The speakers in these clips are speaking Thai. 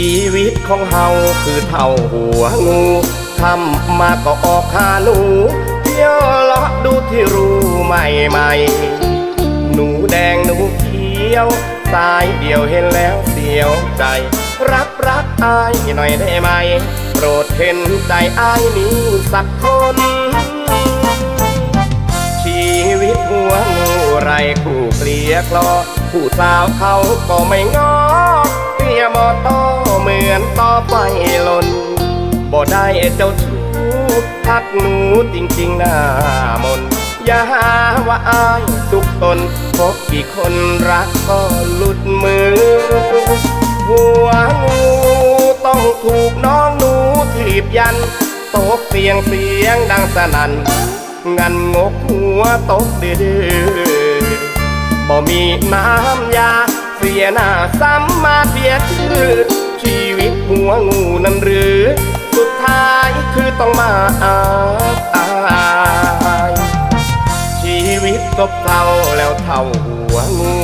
ชีวิตของเฮาคือเท่าหัวงูทำมาก็ออกหาหนู เที่ยวเลาะดูที่รูใหม่ใหม่ๆหนูแดงหนูเขียวสายเดียวเห็นแล้วเสียวใจ รับรักอายหน่อยได้ไหม โปรดเห็นใจอายนี้สักคนชีวิตหัวงูไรคู่เกลียกลอผู้สาวเขาก็ไม่งอเปียมอตอ มือนต่อไฟลนบ่ได้เจ้าชู้ทักหนูจริงๆหน้ามนอย่าหาว่าอายทุกตนพบกี่คนรักก็หลุดมือ หัวงูต้องถูกน้องหนูถีบยันตกเสียงเสียงดังสนั่นงันงกหัวตกดื้อบ่มีน้ำยาเสียหน้าซ้ำมาเสียชื่อ ชีวิตหัวงูนั้นหรือ สุดท้ายคือต้องมาอาตายชีวิตซบเศร้าแล้วเท่าหัวงู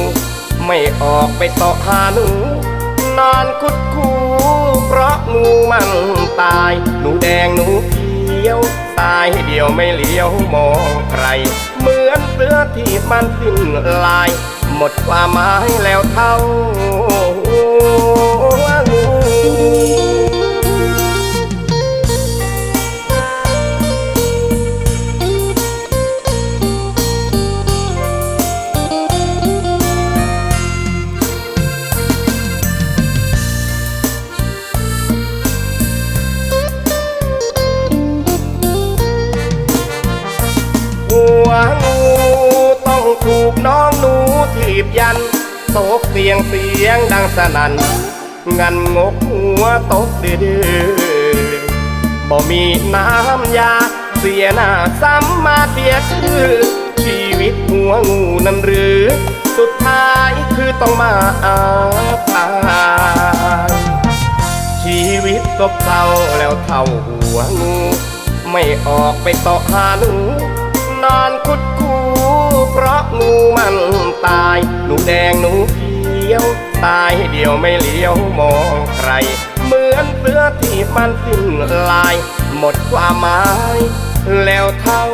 ไม่ออกไปต่อหาหนู นอนคุดคูเพราะงูมันตาย หนูแดงหนูเขียวตายเดียวไม่เลี้ยวมองใคร เหมือนเสือที่มันสิ้นลาย หมดความหมายแล้วเท่า ถูกน้องหนูถีบยันตกเสียงเสียงดังสนั่นงันงกหัวตกดื้อบ่มีน้ำยาเสียหน้าซ้ำมาเสียชื่อชีวิตหัวงูนั้นหรือ สุดท้ายคือต้องมาอาตายชีวิตซบเศร้าแล้วเท่าหัวงู ไม่ออกไปต่อหาหนูนอนคุดคู เพราะงูมันตาย หนูแดงหนูเขียว ตายเดียวไม่เลี้ยวมองใคร เหมือนเสือที่มันสิ้นลาย หมดความหมายแล้วเท่า